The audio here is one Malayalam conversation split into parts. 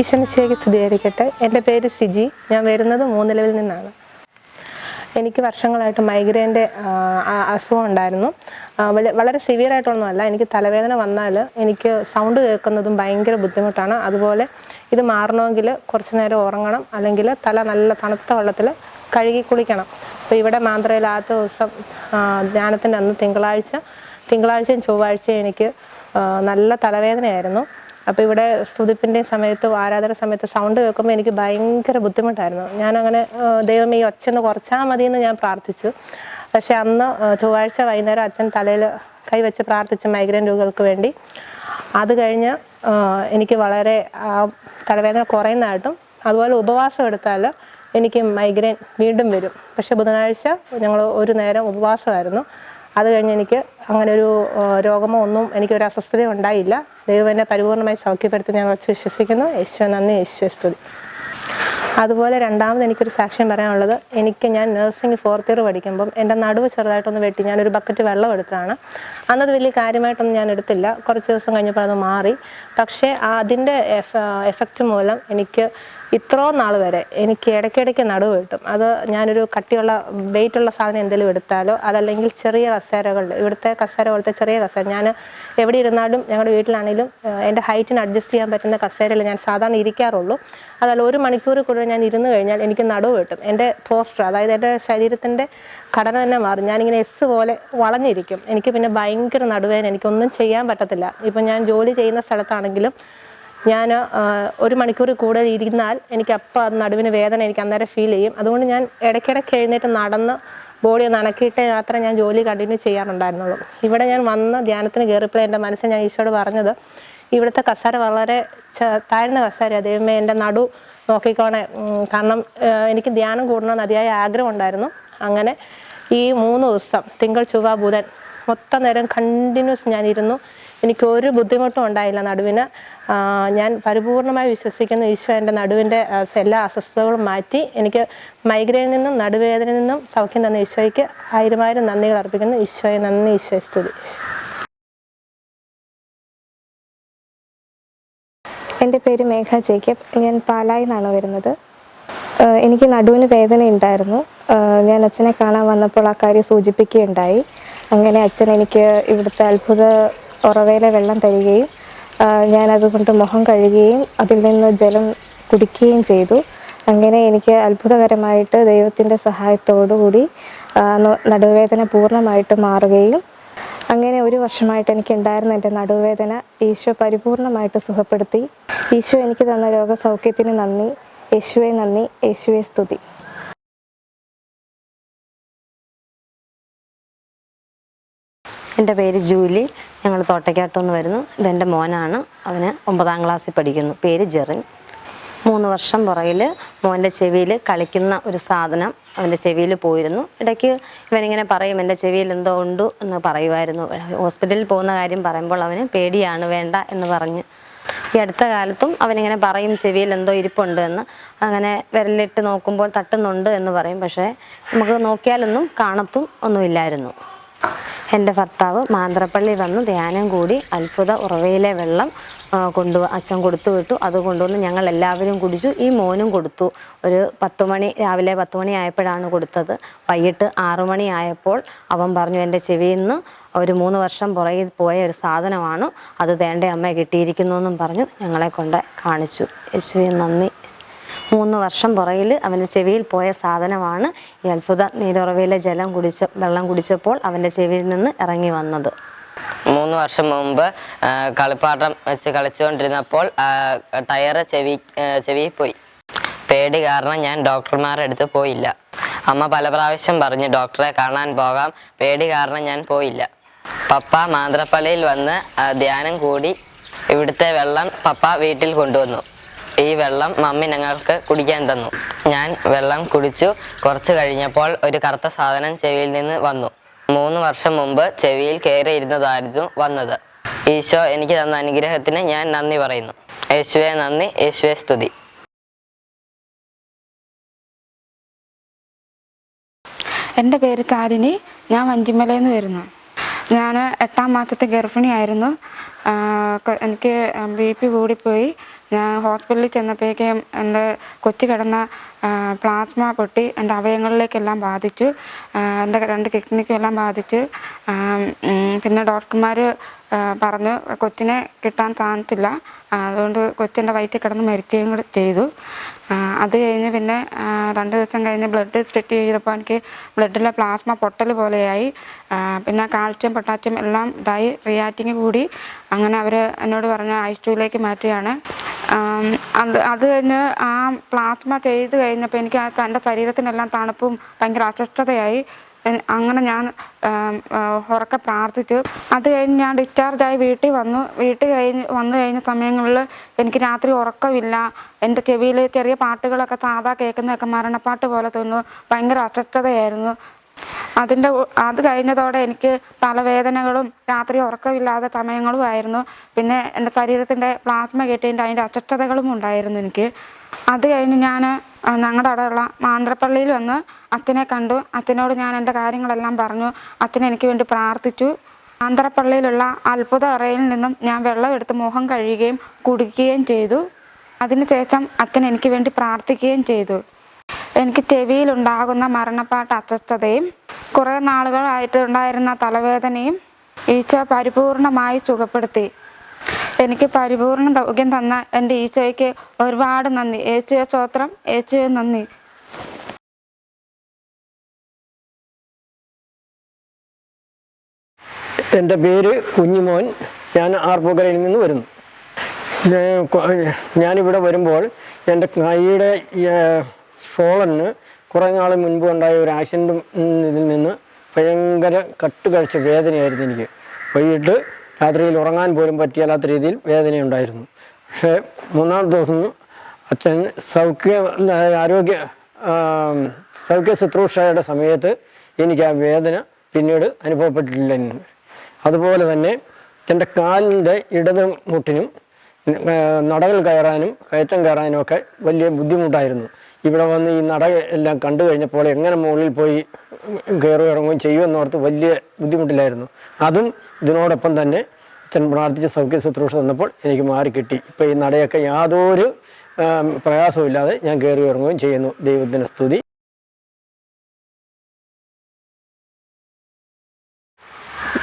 ഈശ്വരനിശ്ചയക്ക് സ്തുതിയായിരിക്കട്ടെ. എന്റെ പേര് സിജി. ഞാൻ വരുന്നത് മൂന്നിലവിൽ നിന്നാണ്. എനിക്ക് വർഷങ്ങളായിട്ട് മൈഗ്രെയിന്റെ അസുഖം ഉണ്ടായിരുന്നു. വളരെ സിവിയർ ആയിട്ടൊന്നുമല്ല എനിക്ക് തലവേദന വന്നാൽ എനിക്ക് സൗണ്ട് കേൾക്കുന്നതും ഭയങ്കര ബുദ്ധിമുട്ടാണ്. അതുപോലെ ഇത് മാറണമെങ്കിൽ കുറച്ച് നേരം ഉറങ്ങണം. അല്ലെങ്കിൽ തല നല്ല തണുത്ത വെള്ളത്തിൽ കഴുകി കുളിക്കണം. അപ്പോൾ ഇവിടെ മാന്ത്രയിൽ ആദ്യ ദിവസം ധ്യാനത്തിന്റെ അന്ന് തിങ്കളാഴ്ച തിങ്കളാഴ്ചയും ചൊവ്വാഴ്ചയും എനിക്ക് നല്ല തലവേദനയായിരുന്നു. അപ്പോൾ ഇവിടെ സ്തുതിപ്പിന്റെയും സമയത്ത് ആരാധന സമയത്ത് സൗണ്ട് കേൾക്കുമ്പോൾ എനിക്ക് ഭയങ്കര ബുദ്ധിമുട്ടായിരുന്നു. ഞാൻ അങ്ങനെ ദൈവം ഈ ഒച്ച ഒന്ന് കുറച്ചാൽ മതി എന്ന് ഞാൻ പ്രാർത്ഥിച്ചു. പക്ഷെ അന്ന് ചൊവ്വാഴ്ച വൈകുന്നേരം അച്ഛൻ തലയിൽ കൈവച്ച് പ്രാർത്ഥിച്ചു മൈഗ്രൈൻ രോഗികൾക്ക് വേണ്ടി. അത് കഴിഞ്ഞ് എനിക്ക് വളരെ തലവേദന കുറയുന്നതായിട്ടും അതുപോലെ ഉപവാസം എടുത്താൽ എനിക്ക് മൈഗ്രെയിൻ വീണ്ടും വരും. പക്ഷെ ബുധനാഴ്ച ഞങ്ങൾ ഒരു നേരം ഉപവാസമായിരുന്നു. അത് കഴിഞ്ഞ് എനിക്ക് അങ്ങനെ ഒരു രോഗമോ ഒന്നും എനിക്കൊരു അസ്വസ്ഥതയും ഉണ്ടായില്ല. ദൈവം എന്നെ പരിപൂർണമായി സൗഖ്യപ്പെടുത്തി ഞാൻ കുറച്ച് വിശ്വസിക്കുന്നു. യേശു നന്ദി. യേശു സ്തുതി. അതുപോലെ രണ്ടാമത് എനിക്കൊരു സാക്ഷ്യം പറയാനുള്ളത് എനിക്ക് ഞാൻ നഴ്സിംഗ് ഫോർത്ത് ഇയർ പഠിക്കുമ്പം എന്റെ നടുവ് ചെറുതായിട്ടൊന്ന് വെട്ടി ഞാനൊരു ബക്കറ്റ് വെള്ളം എടുത്തതാണ് അന്നത് വലിയ കാര്യമായിട്ടൊന്നും ഞാൻ എടുത്തില്ല. കുറച്ച് ദിവസം കഴിഞ്ഞപ്പോൾ അത് മാറി. പക്ഷേ അതിന്റെ എഫക്റ്റ് മൂലം എനിക്ക് ഇത്രയും നാൾ വരെ എനിക്ക് ഇടയ്ക്കിടയ്ക്ക് നടുവ് കിട്ടും. അത് ഞാനൊരു കട്ടിയുള്ള വെയിറ്റ് ഉള്ള സാധനം എന്തെങ്കിലും എടുത്താലോ അതല്ലെങ്കിൽ ചെറിയ കസേരകൾ ഇവിടുത്തെ കസേര പോലത്തെ ചെറിയ കസേര. ഞാൻ എവിടെ ഇരുന്നാലും ഞങ്ങളുടെ വീട്ടിലാണെങ്കിലും എന്റെ ഹൈറ്റിന് അഡ്ജസ്റ്റ് ചെയ്യാൻ പറ്റുന്ന കസേരയിൽ ഞാൻ സാധാരണ ഇരിക്കാറുള്ളൂ. അതല്ല ഒരു മണിക്കൂർ കൂടുതൽ ഞാൻ ഇരുന്ന് കഴിഞ്ഞാൽ എനിക്ക് നടുവ് കിട്ടും. എന്റെ പോസ്റ്റർ അതായത് എന്റെ ശരീരത്തിന്റെ ഘടന തന്നെ മാറും. ഞാനിങ്ങനെ എസ് പോലെ വളഞ്ഞിരിക്കും. എനിക്ക് പിന്നെ ഭയങ്കര നടുവേദന. എനിക്കൊന്നും ചെയ്യാൻ പറ്റത്തില്ല. ഇപ്പം ഞാൻ ജോലി ചെയ്യുന്ന സ്ഥലത്താണെങ്കിലും ഞാൻ ഒരു മണിക്കൂർ കൂടുതൽ ഇരുന്നാൽ എനിക്ക് അപ്പം അത് നടുവിന് വേദന എനിക്ക് അന്നേരം ഫീൽ ചെയ്യും. അതുകൊണ്ട് ഞാൻ ഇടയ്ക്കിടയ്ക്ക് എഴുന്നേറ്റ് നടന്ന് ബോഡി ഒന്ന് അനക്കിയിട്ട് മാത്രമേ ഞാൻ ജോലി കണ്ടിന്യൂ ചെയ്യാറുണ്ടായിരുന്നുള്ളൂ. ഇവിടെ ഞാൻ വന്ന് ധ്യാനത്തിന് കയറിയപ്പോൾ എന്റെ മനസ്സിൽ ഞാൻ ഈശോട് പറഞ്ഞത് ഇവിടുത്തെ കസാര വളരെ താഴ്ന്ന കസാര ദൈവമേ എന്റെ നടു നോക്കിക്കോണേ. കാരണം എനിക്ക് ധ്യാനം കൂടണമെന്ന് അതിയായ ആഗ്രഹം ഉണ്ടായിരുന്നു. അങ്ങനെ ഈ മൂന്ന് ദിവസം തിങ്കൾ ചൊവ്വ ബുധൻ മൊത്തം നേരം കണ്ടിന്യൂസ് ഞാനിരുന്നു. എനിക്ക് ഒരു ബുദ്ധിമുട്ടും ഉണ്ടായില്ല നടുവിന്. ഞാൻ പരിപൂർണമായി വിശ്വസിക്കുന്ന ഈശോ എന്റെ നടുവിന്റെ എല്ലാ അസ്വസ്ഥതകളും മാറ്റി എനിക്ക് മൈഗ്രെയിനിൽ നിന്നും നടുവേദനയിൽ നിന്നും സൗഖ്യം തന്ന ഈശോയ്ക്ക് ആയിരമായിരം നന്ദികൾ അർപ്പിക്കുന്നു. ഈശോയെ നന്ദി ഈശോയെ സ്തുതി. എന്റെ പേര് മേഘ ജേക്കബ്. ഞാൻ പാലായി നിന്നാണ് വരുന്നത്. എനിക്ക് നടുവിന് വേദന ഉണ്ടായിരുന്നു ഞാൻ അച്ഛനെ കാണാൻ വന്നപ്പോൾ ആ കാര്യം സൂചിപ്പിക്കുകയുണ്ടായി. അങ്ങനെ അച്ഛൻ എനിക്ക് ഇവിടുത്തെ അത്ഭുത ഉറവയിലെ വെള്ളം തരികയും അതുകൊണ്ട് മുഖം കഴുകുകയും അതിൽ നിന്ന് ജലം കുടിക്കുകയും ചെയ്തു. അങ്ങനെ എനിക്ക് അത്ഭുതകരമായിട്ട് ദൈവത്തിന്റെ സഹായത്തോടു കൂടി നടുവേദന പൂർണമായിട്ട് മാറുകയും അങ്ങനെ ഒരു വർഷമായിട്ട് എനിക്ക് ഉണ്ടായിരുന്ന എന്റെ നടുവേദന ഈശോ പരിപൂർണമായിട്ട് സുഖപ്പെടുത്തി. ഈശോ എനിക്ക് തന്ന രോഗസൗഖ്യത്തിന് നന്ദി. യേശുവെ നന്ദി. യേശുവെ സ്തുതി. എന്റെ പേര് ജൂലി. ഞങ്ങൾ തോട്ടയ്ക്കാട്ടുനിന്ന് വരുന്നു. ഇതെന്റെ മോനാണ്. അവന് ഒമ്പതാം ക്ലാസ്സിൽ പഠിക്കുന്നു. പേര് ജെറിൻ. മൂന്ന് വർഷം പുറകിൽ മോന്റെ ചെവിയിൽ കളിക്കുന്ന ഒരു സാധനം അവന്റെ ചെവിയിൽ പോയിരുന്നു. ഇടയ്ക്ക് ഇവനിങ്ങനെ പറയും എന്റെ ചെവിയിൽ എന്തോ ഉണ്ട് എന്ന് പറയുമായിരുന്നു. ഹോസ്പിറ്റലിൽ പോകുന്ന കാര്യം പറയുമ്പോൾ അവന് പേടിയാണ് വേണ്ട എന്ന് പറഞ്ഞു. ഈ അടുത്ത കാലത്തും അവനിങ്ങനെ പറയും ചെവിയിൽ എന്തോ ഇരിപ്പുണ്ട് എന്ന്. അങ്ങനെ വിരലിട്ട് നോക്കുമ്പോൾ തട്ടുന്നുണ്ട് എന്ന് പറയും. പക്ഷേ നമുക്ക് നോക്കിയാലൊന്നും കാണത്തും ഒന്നുമില്ലായിരുന്നു. എന്റെ ഭർത്താവ് മാന്ത്രപ്പള്ളി വന്ന് ധ്യാനം കൂടി അത്ഭുത ഉറവയിലെ വെള്ളം കൊണ്ടു അച്ഛൻ കൊടുത്തു വിട്ടു. അത് കൊണ്ടുവന്ന് ഞങ്ങൾ എല്ലാവരും കുടിച്ചു. ഈ മോനും കൊടുത്തു. ഒരു പത്ത് മണി രാവിലെ പത്ത് മണി ആയപ്പോഴാണ് കൊടുത്തത്. വൈകിട്ട് ആറു മണി ആയപ്പോൾ അവൻ പറഞ്ഞു എന്റെ ചെവിയിൽ നിന്ന് ഒരു മൂന്ന് വർഷം പുറകിൽ പോയ ഒരു സാധനമാണ്. അത് തേണ്ട അമ്മ കിട്ടിയിരിക്കുന്നു എന്നും പറഞ്ഞു ഞങ്ങളെ കൊണ്ട് കാണിച്ചു. യേശുവിൻ നന്ദി. മൂന്ന് വർഷം പുറകിൽ അവന്റെ ചെവിയിൽ പോയ സാധനമാണ് ഈ അത്ഭുത നീരുറവയിലെ ജലം കുടിച്ച വെള്ളം കുടിച്ചപ്പോൾ അവന്റെ ചെവിയിൽ നിന്ന് ഇറങ്ങി വന്നത്. മൂന്ന് വർഷം മുമ്പ് കളിപ്പാട്ടം വെച്ച് കളിച്ചുകൊണ്ടിരുന്നപ്പോൾ ടയർ ചെവി ചെവി പോയി പേടി കാരണം ഞാൻ ഡോക്ടർമാരുടെ അടുത്ത് പോയില്ല. അമ്മ പല പ്രാവശ്യം പറഞ്ഞു ഡോക്ടറെ കാണാൻ പോകാം. പേടി കാരണം ഞാൻ പോയില്ല. പപ്പ മാന്ത്രപ്പള്ളിയിൽ വന്ന് ധ്യാനം കൂടി ഇവിടുത്തെ വെള്ളം പപ്പ വീട്ടിൽ കൊണ്ടുവന്നു. ഈ വെള്ളം മമ്മി ഞങ്ങൾക്ക് കുടിക്കാൻ തന്നു. ഞാൻ വെള്ളം കുടിച്ചു. കുറച്ച് കഴിഞ്ഞപ്പോൾ ഒരു കറുത്ത സാധനം ചെവിയിൽ നിന്ന് വന്നു. മൂന്ന് വർഷം മുമ്പ് ചെവിയിൽ കയറിയിരുന്നതായിരുന്നു വന്നത്. ഈശോ എനിക്ക് തന്ന അനുഗ്രഹത്തിന് ഞാൻ നന്ദി പറയുന്നു. യേശുവെ നന്ദി യേശുവെ സ്തുതി. എന്റെ പേര് താരിണി. ഞാൻ വഞ്ചിമലയിൽ നിന്ന് വരുന്നു. ഞാൻ എട്ടാം മാസത്തെ ഗർഭിണിയായിരുന്നു. എനിക്ക് ബി പി കൂടിപ്പോയി. ഞാൻ ഹോസ്പിറ്റലിൽ ചെന്നപ്പോഴേക്കും എന്റെ കൊച്ചു കിടന്ന പ്ലാസ്മ പൊട്ടി എന്റെ അവയവങ്ങളിലേക്കെല്ലാം ബാധിച്ചു. എന്റെ രണ്ട് കിഡ്നിക്കും എല്ലാം ബാധിച്ചു. പിന്നെ ഡോക്ടർമാർ പറഞ്ഞു കൊച്ചിനെ കിട്ടാൻ സാധിച്ചില്ല അതുകൊണ്ട് കൊച്ചിന്റെ വയറ്റിൽ കിടന്ന് മരിക്കുകയും കൂടി ചെയ്തു. അത് കഴിഞ്ഞ് പിന്നെ രണ്ട് ദിവസം കഴിഞ്ഞ് ബ്ലഡ് ടെസ്റ്റ് ചെയ്തപ്പോൾ എനിക്ക് ബ്ലഡിലെ പ്ലാസ്മ പൊട്ടൽ പോലെയായി. പിന്നെ കാൽസ്യം പൊട്ടാസ്യം എല്ലാം ഇതായി. റിയാക്റ്റിങ് കൂടി. അങ്ങനെ അവർ എന്നോട് പറഞ്ഞു ഐ ലേക്ക് മാറ്റുകയാണ്. അത് അത് കഴിഞ്ഞ് ആ പ്ലാസ്മ ചെയ്ത് കഴിഞ്ഞപ്പോൾ എനിക്ക് ആ എന്റെ ശരീരത്തിനെല്ലാം തണുപ്പും ഭയങ്കര അസ്വസ്ഥതയായി. അങ്ങനെ ഞാൻ ഉറക്കെ പ്രാർത്ഥിച്ചു. അത് കഴിഞ്ഞ് ഞാൻ ഡിസ്ചാർജായി വീട്ടിൽ വന്നു. വീട്ടിൽ കഴിഞ്ഞ് വന്നു കഴിഞ്ഞ സമയങ്ങളിൽ എനിക്ക് രാത്രി ഉറക്കമില്ല. എന്റെ ചെവിയിൽ ചെറിയ പാട്ടുകളൊക്കെ സാധാ കേൾക്കുന്നതൊക്കെ മരണപ്പാട്ട് പോലെ തോന്നുന്നു. ഭയങ്കര അസ്വസ്ഥതയായിരുന്നു. അതിന്റെ അത് കഴിഞ്ഞതോടെ എനിക്ക് തലവേദനകളും രാത്രി ഉറക്കമില്ലാത്ത സമയങ്ങളുമായിരുന്നു പിന്നെ എന്റെ ശരീരത്തിന്റെ പ്ലാസ്മ കെട്ടിന്റെ അതിന്റെ അസ്വസ്ഥതകളും ഉണ്ടായിരുന്നു എനിക്ക്. അത് കഴിഞ്ഞ് ഞാൻ ഞങ്ങളുടെ അവിടെയുള്ള മാന്ത്രപ്പള്ളിയിൽ വന്ന് അച്ഛനെ കണ്ടു. അച്ഛനോട് ഞാൻ എന്റെ കാര്യങ്ങളെല്ലാം പറഞ്ഞു. അച്ഛൻ എനിക്ക് വേണ്ടി പ്രാർത്ഥിച്ചു. മാന്ത്രപ്പള്ളിയിലുള്ള അത്ഭുത അറയിൽ നിന്നും ഞാൻ വെള്ളം എടുത്ത് മുഖം കഴുകുകയും കുടിക്കുകയും ചെയ്തു. അതിനുശേഷം അച്ഛൻ എനിക്ക് വേണ്ടി പ്രാർത്ഥിക്കുകയും ചെയ്തു. എനിക്ക് ചെവിയിലുണ്ടാകുന്ന മരണപ്പാട്ട് അസ്വസ്ഥതയും കുറേ നാളുകളായിട്ട് ഉണ്ടായിരുന്ന തലവേദനയും ഈച്ച പരിപൂർണമായി സുഖപ്പെടുത്തി. എനിക്ക് പരിപൂർണ ദൗത്യം തന്ന എന്റെ ഈശോയ്ക്ക് ഒരുപാട് നന്ദി. യേശുവെ സ്തോത്രം. യേശുവെ നന്ദി. എന്റെ പേര് കുഞ്ഞിമോൻ. ഞാൻ ആർപ്പുകരയിൽ നിന്ന് വരുന്നു. ഞാനിവിടെ വരുമ്പോൾ എന്റെ കൈയുടെ ഷോളറിന് കുറേ നാൾ മുൻപ് ഉണ്ടായ ഒരു ആക്സിഡന്റും ഇതിൽ നിന്ന് ഭയങ്കര കട്ട് കഴിച്ച വേദനയായിരുന്നു എനിക്ക്. വൈകിട്ട് രാത്രിയിൽ ഉറങ്ങാൻ പോലും പറ്റിയാലാത്ത രീതിയിൽ വേദനയുണ്ടായിരുന്നു. പക്ഷേ മൂന്നാം ദിവസം അച്ഛൻ സൗഖ്യ ആരോഗ്യ സൗഖ്യ ശുശ്രൂഷയുടെ സമയത്ത് എനിക്ക് ആ വേദന പിന്നീട് അനുഭവപ്പെട്ടിട്ടില്ല. അതുപോലെ തന്നെ എന്റെ കാലിന്റെ ഇടത് മുട്ടിനും നടകൾ കയറാനും കയറ്റം കയറാനും ഒക്കെ വലിയ ബുദ്ധിമുട്ടായിരുന്നു. ഇവിടെ വന്ന് ഈ നട എല്ലാം കണ്ടു കഴിഞ്ഞപ്പോൾ എങ്ങനെ മുകളിൽ പോയി കയറി ഇറങ്ങുകയും ചെയ്യുമെന്നോർത്ത് വലിയ ബുദ്ധിമുട്ടിലായിരുന്നു. അതും ഇതിനോടൊപ്പം തന്നെ അച്ഛൻ പ്രാർത്ഥിച്ച സൗഖ്യ ശുശ്രൂഷ തന്നപ്പോൾ എനിക്ക് മാറി കിട്ടി. ഇപ്പോൾ ഈ നടയൊക്കെ യാതൊരു പ്രയാസമില്ലാതെ ഞാൻ കയറി ഇറങ്ങുകയും ചെയ്യുന്നു. ദൈവത്തിന് സ്തുതി.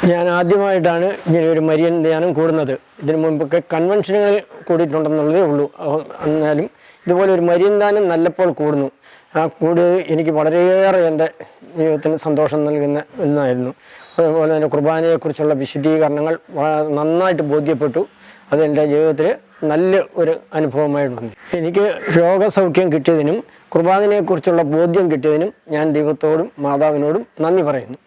ഞാൻ ആദ്യമായിട്ടാണ് ഇങ്ങനെ ഒരു മരിയൻ ധ്യാനം കൂടുന്നത്. ഇതിനു മുമ്പൊക്കെ കൺവെൻഷനുകളിൽ കൂടിയിട്ടുണ്ടെന്നുള്ളതേ ഉള്ളൂ. എന്നാലും ഇതുപോലെ ഒരു മരിയൻ ധ്യാനം നല്ലപ്പോൾ കൂടുന്നു. ആ കൂട് എനിക്ക് വളരെയേറെ എന്റെ ജീവിതത്തിന് സന്തോഷം നൽകുന്ന ഒന്നായിരുന്നു. അതുപോലെ തന്നെ കുർബാനയെക്കുറിച്ചുള്ള വിശദീകരണങ്ങൾ നന്നായിട്ട് ബോധ്യപ്പെട്ടു. അതെന്റെ ജീവിതത്തിൽ നല്ല ഒരു അനുഭവമായിട്ടുണ്ട് എനിക്ക് രോഗസൗഖ്യം കിട്ടിയതിനും കുർബാനയെക്കുറിച്ചുള്ള ബോധ്യം കിട്ടിയതിനും ഞാൻ ദൈവത്തോടും മാതാവിനോടും നന്ദി പറയുന്നു.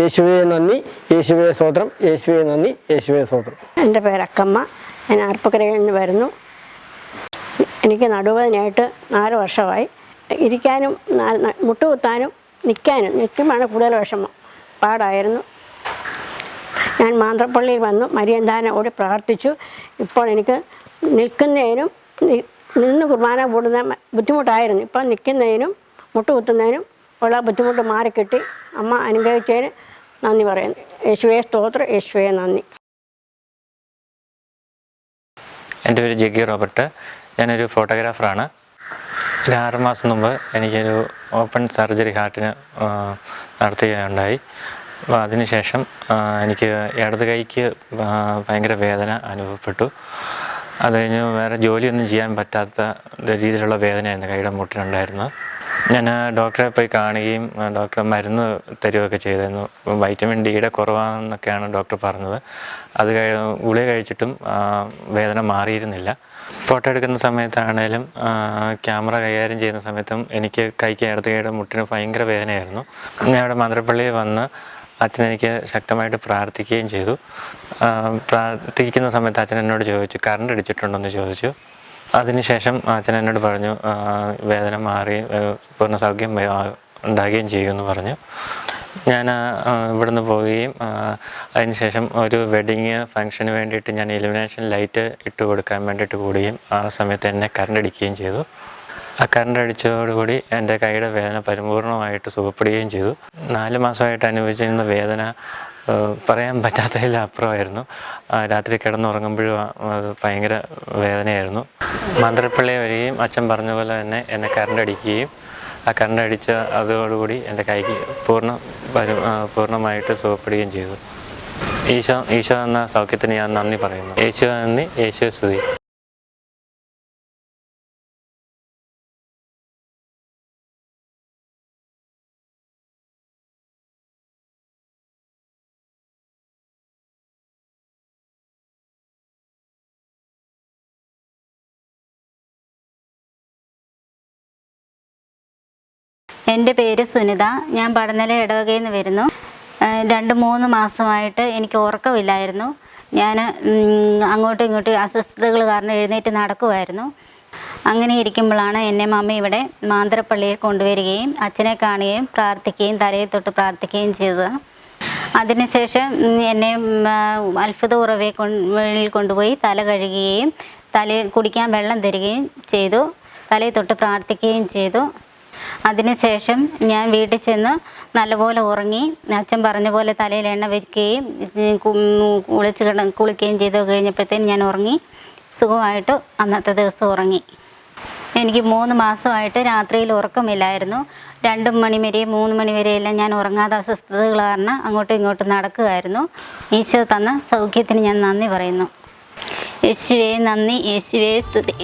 യേശുവെ നന്ദി യേശുവേ സ്വോത്രം യേശുവേ നന്ദി യേശുവേ സ്വോത്രം എന്റെ പേര് അക്കമ്മ ഞാൻ ആർപ്പക്കരയിൽ നിന്ന് വരുന്നു. എനിക്ക് നടുവേദനയായിട്ട് നാല് വർഷമായി. ഇരിക്കാനും മുട്ടുകുത്താനും നിൽക്കാനും നിൽക്കുമ്പോഴാണ് കൂടുതൽ വിഷമം. പാടായിരുന്നു. ഞാൻ മാന്ത്രപ്പള്ളിയിൽ വന്നു മരിയന്താനം ഓടി പ്രാർത്ഥിച്ചു. ഇപ്പോൾ എനിക്ക് നിൽക്കുന്നതിനും നിന്ന് കുർബാന കൂടുന്ന ബുദ്ധിമുട്ടായിരുന്നു. ഇപ്പം നിൽക്കുന്നതിനും മുട്ടുകുത്തുന്നതിനും ഉള്ള ബുദ്ധിമുട്ട് മാറിക്കിട്ടി. അമ്മ അനുഗ്രഹിച്ചതിന് നന്ദി പറയുന്നു. യേശുവേ സ്തോത്രം. യേശുവേ നന്ദി. എന്റെ പേര് ജഗ്ഗി റോബർട്ട്. ഞാനൊരു ഫോട്ടോഗ്രാഫറാണ്. ഒരു ആറ് മാസം മുമ്പ് എനിക്കൊരു ഓപ്പൺ സർജറി ഹാർട്ടിന് നടത്തുകയുണ്ടായി. അപ്പോൾ അതിനുശേഷം എനിക്ക് ഇടത് കൈക്ക് ഭയങ്കര വേദന അനുഭവപ്പെട്ടു. അത് കഴിഞ്ഞ് വേറെ ജോലിയൊന്നും ചെയ്യാൻ പറ്റാത്ത രീതിയിലുള്ള വേദനയായിരുന്നു കൈയുടെ മുട്ടിനുണ്ടായിരുന്നത്. ഞാൻ ഡോക്ടറെ പോയി കാണുകയും ഡോക്ടർ മരുന്ന് തരികയൊക്കെ ചെയ്തിരുന്നു. വൈറ്റമിൻ ഡിയുടെ കുറവാണെന്നൊക്കെയാണ് ഡോക്ടർ പറഞ്ഞത്. അത് ഗുളിക കഴിച്ചിട്ടും വേദന മാറിയിരുന്നില്ല. ഫോട്ടോ എടുക്കുന്ന സമയത്താണേലും ക്യാമറ കൈകാര്യം ചെയ്യുന്ന സമയത്തും എനിക്ക് കൈക്ക് ഇടത് കൈയുടെ മുട്ടിന് ഭയങ്കര വേദനയായിരുന്നു. ഞാൻ അവിടെ മന്ത്രപ്പള്ളിയിൽ വന്ന് അച്ഛനെനിക്ക് ശക്തമായിട്ട് പ്രാർത്ഥിക്കുകയും ചെയ്തു. പ്രാർത്ഥിക്കുന്ന സമയത്ത് അച്ഛൻ എന്നോട് ചോദിച്ചു കറണ്ട് അടിച്ചിട്ടുണ്ടോ എന്ന് ചോദിച്ചു. അതിനുശേഷം അച്ഛൻ എന്നോട് പറഞ്ഞു വേദന മാറി പൂർണ സൗഖ്യം ഉണ്ടാകുകയും ചെയ്യുമെന്ന് പറഞ്ഞു. ഞാൻ ഇവിടുന്ന് പോവുകയും അതിനുശേഷം ഒരു വെഡിങ് ഫംഗ്ഷന് വേണ്ടിയിട്ട് ഞാൻ എലിമിനേഷൻ ലൈറ്റ് ഇട്ട് കൊടുക്കാൻ വേണ്ടിയിട്ട് കൂടുകയും ആ സമയത്ത് എന്നെ കറണ്ട് അടിക്കുകയും ചെയ്തു. ആ കറണ്ട് അടിച്ചതോടുകൂടി എന്റെ കൈയുടെ വേദന പരിപൂർണമായിട്ട് സുഖപ്പെടുകയും ചെയ്തു. നാല് മാസമായിട്ട് അനുഭവിച്ചിരുന്ന വേദന പറയാൻ പറ്റാത്തതിൽ അപ്പുറമായിരുന്നു. രാത്രി കിടന്നുറങ്ങുമ്പോഴും അത് ഭയങ്കര വേദനയായിരുന്നു. മന്ത്രപ്പള്ളി വരികയും അച്ഛൻ പറഞ്ഞ പോലെ തന്നെ എന്നെ കറണ്ട് അടിക്കുകയും ആ കറണ്ട് അടിച്ച അതോടുകൂടി എന്റെ കൈക്ക് പൂർണ പൂർണമായിട്ട് സുഖപ്പെടുകയും ചെയ്തു. ഈശോ ഈശോ എന്ന സൗഖ്യത്തിന് ഞാൻ നന്ദി പറയുന്നു. യേശു നന്ദി യേശു സ്തുതി. എന്റെ പേര് സുനിത. ഞാൻ പടനില ഇടവകയിൽ നിന്ന് വരുന്നു. രണ്ട് മൂന്ന് മാസമായിട്ട് എനിക്ക് ഉറക്കമില്ലായിരുന്നു. ഞാൻ അങ്ങോട്ടും ഇങ്ങോട്ടും അസ്വസ്ഥതകൾ കാരണം എഴുന്നേറ്റ് നടക്കുമായിരുന്നു. അങ്ങനെ ഇരിക്കുമ്പോഴാണ് എന്നെ മമ്മ ഇവിടെ മാന്തരപ്പള്ളിയെ കൊണ്ടുവരികയും അച്ഛനെ കാണുകയും പ്രാർത്ഥിക്കുകയും തലയിൽ തൊട്ട് പ്രാർത്ഥിക്കുകയും ചെയ്തത്. അതിനുശേഷം എന്നെ അത്ഭുത ഉറവയെ കൊണ്ട് കൊണ്ടുപോയി തല കഴുകുകയും തലയിൽ കുടിക്കാൻ വെള്ളം തരികയും ചെയ്തു. തലയിൽ തൊട്ട് പ്രാർത്ഥിക്കുകയും ചെയ്തു. അതിനുശേഷം ഞാൻ വീട്ടിൽ ചെന്ന് നല്ലപോലെ ഉറങ്ങി. അച്ഛൻ പറഞ്ഞ പോലെ തലയിൽ എണ്ണ വയ്ക്കുകയും കുളിച്ച് കിട കുളിക്കുകയും ചെയ്ത് കഴിഞ്ഞപ്പോഴത്തേന് ഞാൻ ഉറങ്ങി. സുഖമായിട്ട് അന്നത്തെ ദിവസം ഉറങ്ങി. എനിക്ക് മൂന്ന് മാസമായിട്ട് രാത്രിയിൽ ഉറക്കമില്ലായിരുന്നു. രണ്ട് മണി വരെ മൂന്ന് മണി വരെയെല്ലാം ഞാൻ ഉറങ്ങാതെ അസ്വസ്ഥതകൾ കാരണം അങ്ങോട്ടും ഇങ്ങോട്ടും നടക്കുകയായിരുന്നു. ഈശോ തന്ന സൗഖ്യത്തിന് ഞാൻ നന്ദി പറയുന്നു. യേശുവേ നന്ദി. യേശുവേ സ്തുതി.